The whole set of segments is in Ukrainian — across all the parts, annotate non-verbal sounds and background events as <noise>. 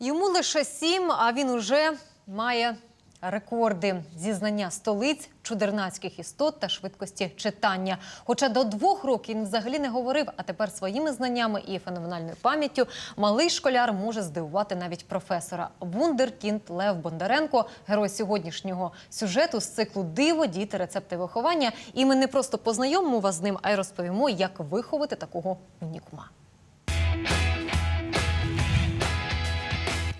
Йому лише сім, а він уже має рекорди зізнання столиць, чудернацьких істот та швидкості читання. Хоча до двох років він взагалі не говорив, а тепер своїми знаннями і феноменальною пам'яттю малий школяр може здивувати навіть професора. Вундеркінд Лев Бондаренко, герой сьогоднішнього сюжету з циклу Диво, діти, рецепти виховання. І ми не просто познайомимо вас з ним, а й розповімо, як виховати такого унікума.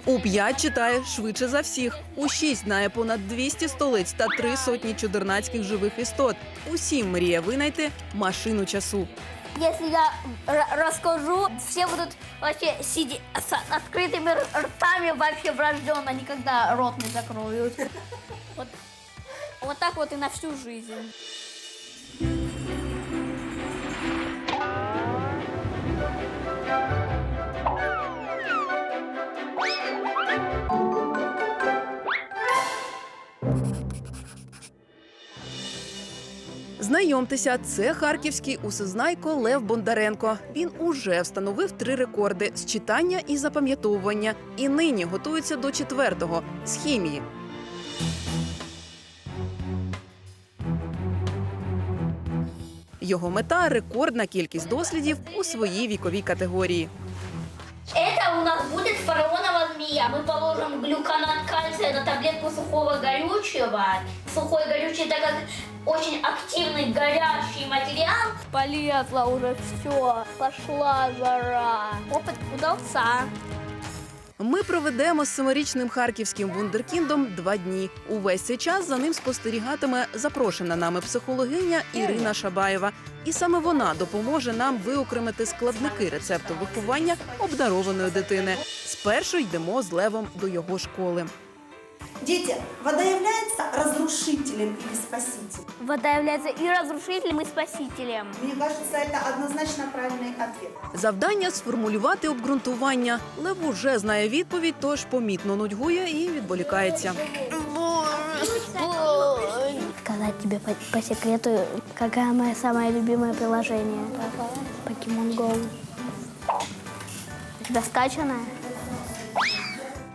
У п'ять читає швидше за всіх. У шість знає понад 200 столиць та три сотні чудернацьких живих істот. Усім мріє винайти машину часу. Если я р- расскажу, все будут вообще сидеть с открытыми ртами вообще врожденно, никогда рот не закроют. <laughs> Вот, вот так вот и на всю жизнь. Знайомтеся, це харківський усезнайко Лев Бондаренко. Він уже встановив три рекорди з читання і запам'ятовування, і нині готується до четвертого з хімії. Його мета рекордна кількість дослідів у своїй віковій категорії. Это у нас будет фараонова змея. Мы положим глюконат кальция на таблетку сухого горючего. Сухой горючий, так как очень активный горящий материал. Полезла уже все, пошла жара. Опыт удался. Ми проведемо з семирічним харківським вундеркіндом два дні. Увесь цей час за ним спостерігатиме запрошена нами психологиня Ірина Шабаєва. І саме вона допоможе нам виокремити складники рецепту виховання обдарованої дитини. Спершу йдемо з левом до його школи. Дети, вода является разрушителем или спасителем? Вода является и разрушителем, и спасителем. Мне кажется, это однозначно правильный ответ. Завдання сформулювати обґрунтування. Лев уже знає відповідь, тож помітно нудьгує і відволікається. Сказать тебе по, по секрету, какое мое самое любимое приложение? Покемон Go. У тебя скачанное?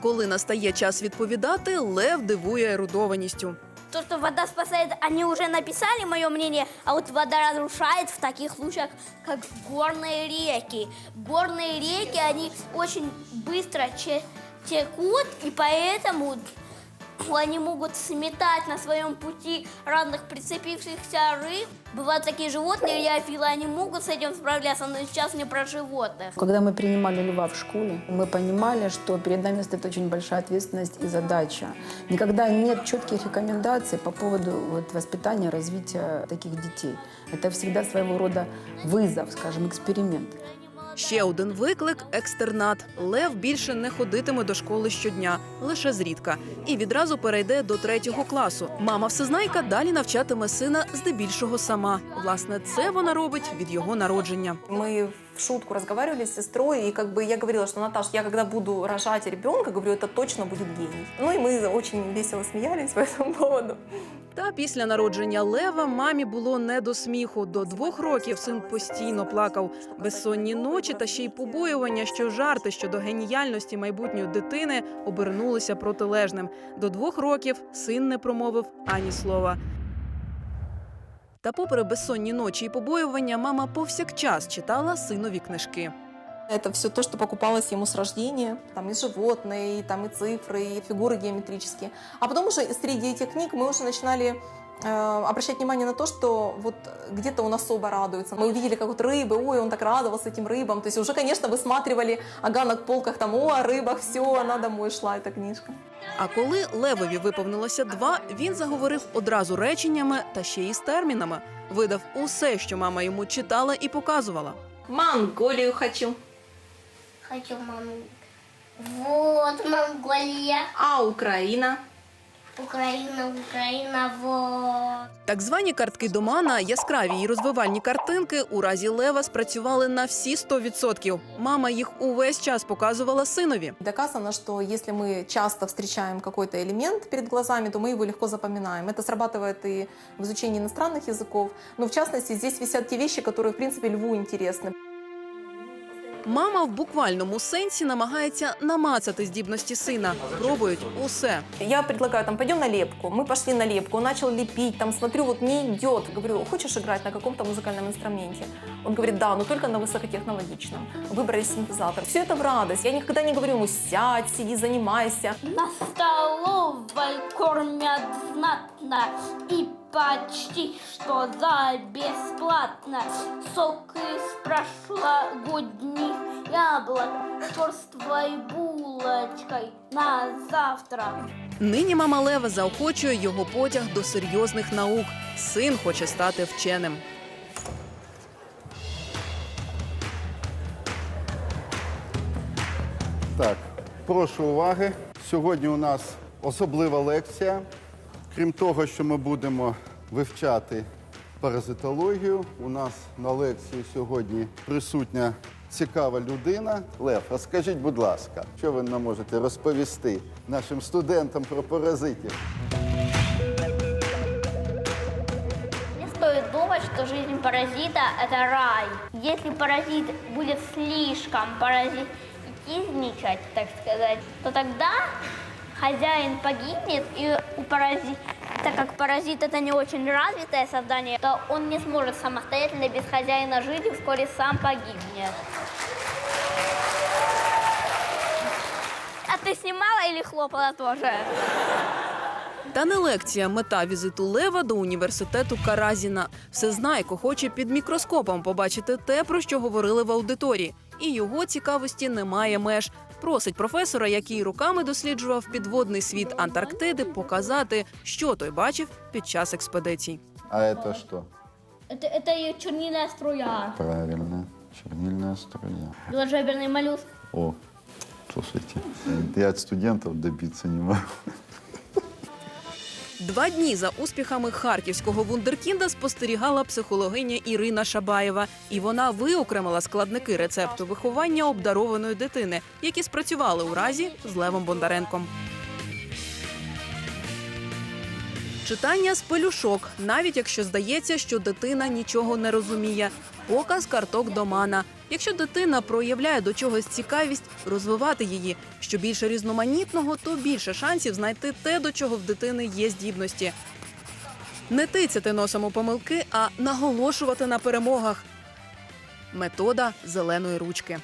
Коли настає час відповідати, лев дивує ерудованістю. То, что вода спасает, они уже написали мое мнение, а вот вода разрушает в таких случаях, как горные реки. Горные реки, они очень быстро че- текут, и поэтому они могут сметать на своем пути разных прицепившихся рыб. Бывают такие животные, реофилы, они могут с этим справляться, но сейчас не про животных. Когда мы принимали льва в школе, мы понимали, что перед нами стоит очень большая ответственность и задача. Никогда нет четких рекомендаций по поводу вот, воспитания, развития таких детей. Это всегда своего рода вызов, скажем, эксперимент. Ще один виклик екстернат. Лев більше не ходитиме до школи щодня, лише зрідка, і відразу перейде до третього класу. Мама всезнайка далі навчатиме сина здебільшого сама. Власне, це вона робить від його народження. Мы в шутку разговаривали с сестрой, и как бы я говорила, что Наташ, я когда буду рожать ребенка, говорю, это точно будет гений. Ну и мы очень весело смеялись <laughs> по этому поводу. Та після народження Лева мамі було не до сміху. До двох років син постійно плакав. Безсонні ночі та ще й побоювання, що жарти щодо геніальності майбутньої дитини обернулися протилежним. До двох років син не промовив ані слова. Та попри безсонні ночі і побоювання, мама повсякчас читала синові книжки. Это все то, что покупалось ему с рождения. Там и животные, и, там и цифры, и фигуры геометрические. А потом уже среди этих книг мы уже начинали э, обращать внимание на то, что вот где-то он особо радуется. Мы увидели, как вот рыбы, ой, он так радовался этим рыбам. То есть уже, конечно, высматривали ага на полках, там, о, о рыбах, все, она домой шла, эта книжка. А коли Левові виповнилося два, він заговорив одразу реченнями та ще й з термінами. Видав усе, що мама йому читала і показувала. Монголию хочу. Хочу маму. Вот Монголия. А Украина? Украина, Украина, вот. Так звані картки Домана, яскраві і розвивальні картинки у разі Лева спрацювали на всі 100%. Мама їх увесь час показувала синові. Доказано, что если мы часто встречаем какой-то элемент перед глазами, то мы его легко запоминаем. Это срабатывает и в изучении иностранных языков. Но в частности, здесь висят те вещи, которые, в принципе, льву интересны. Мама в буквальному сенсі намагається намацати здібності сина. Пробують усе. Я предлагаю, там, пойдем на лепку. Мы пошли на лепку, он начал лепить, там, смотрю, вот не идет. Говорю, хочешь играть на каком-то музыкальном инструменте? Он говорит, да, но только на высокотехнологичном. Выбрали синтезатор. Все это в радость. Я никогда не говорю ему, сядь, сиди, занимайся. На столовой кормят знатно и почти что за бесплатно. Сок из прошлогодних яблок с черствой булочкой на завтрак. Нині мама Лева заохочує його потяг до серйозних наук. Син хоче стати вченим. Так, прошу уваги. Сьогодні у нас особлива лекція. Крім того, що ми будемо вивчати паразитологію, у нас на лекції сьогодні присутня цікава людина. Лев, розкажіть, будь ласка, що ви нам можете розповісти нашим студентам про паразитів? Не думать, что жизнь паразита – это рай. Если паразит будет слишком паразитизничать, так сказать, то тогда хозяин погибнет, и у паразита, так как паразит – это не очень развитое создание, то он не сможет самостоятельно без хозяина жить и вскоре сам погибнет. А ты снимала или хлопала тоже? Та не лекція, мета візиту Лева до університету Каразіна. Всезнайко хоче під мікроскопом побачити те, про що говорили в аудиторії. І його цікавості немає меж. Просить професора, який руками досліджував підводний світ Антарктиди, показати, що той бачив під час експедицій. А це що? Это, это ее чернильная струя. Правильно, чернильна струя. Беложеберный моллюск. О, слушайте, я от студентов добиться не могу. Два дні за успіхами харківського вундеркінда спостерігала психологиня Ірина Шабаєва, і вона виокремила складники рецепту виховання обдарованої дитини, які спрацювали у разі з Левом Бондаренком. Читання з пелюшок, навіть якщо здається, що дитина нічого не розуміє. Показ карток до мана. Якщо дитина проявляє до чогось цікавість, розвивати її. Що більше різноманітного, то більше шансів знайти те, до чого в дитини є здібності. Не тицяти носом у помилки, а наголошувати на перемогах. Метода зеленої ручки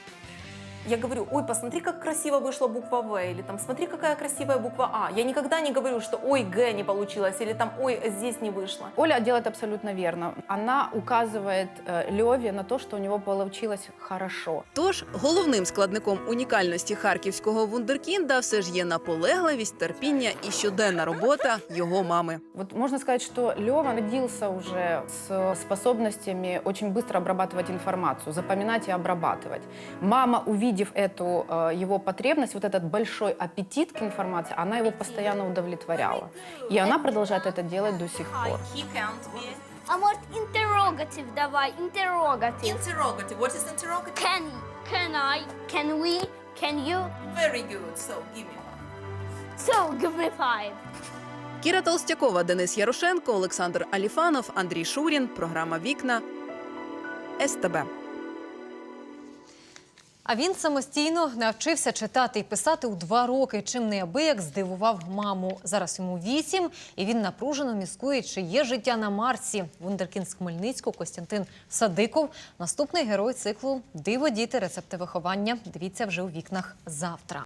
Я говорю, ой, посмотри, как красиво вышла буква В, или там, смотри, какая красивая буква А. Я никогда не говорю, что, ой, Г не получилось, или там, ой, здесь не вышло. Оля делает абсолютно верно. Она указывает э, Леве на то, что у него получилось хорошо. Тож головним складником унікальності харківського вундеркінда все ж є наполегливість, терпіння і щоденна робота його мами. Вот можно сказать, что Лева родился уже с способностями очень быстро обрабатывать информацию, запоминать и обрабатывать. Мама, увидев эту э, его потребность, вот этот большой аппетит к информации, она его постоянно удовлетворяла. И она продолжает это делать до сих пор. А может интеррогатив давай, интеррогатив. Interrogative. What is interrogative? Can, can I, can we, can you? Very good. So, give me one. So, give me five. Кіра Толстякова, Денис Ярошенко, Олександр Аліфанов, Андрій Шурін. Програма Вікна СТБ. А він самостійно навчився читати і писати у два роки, чим неабияк здивував маму. Зараз йому вісім, і він напружено міскує, чи є життя на Марсі. Вундеркін з Хмельницького Костянтин Садиков. Наступний герой циклу Диво діти, рецепти виховання. Дивіться вже у вікнах завтра.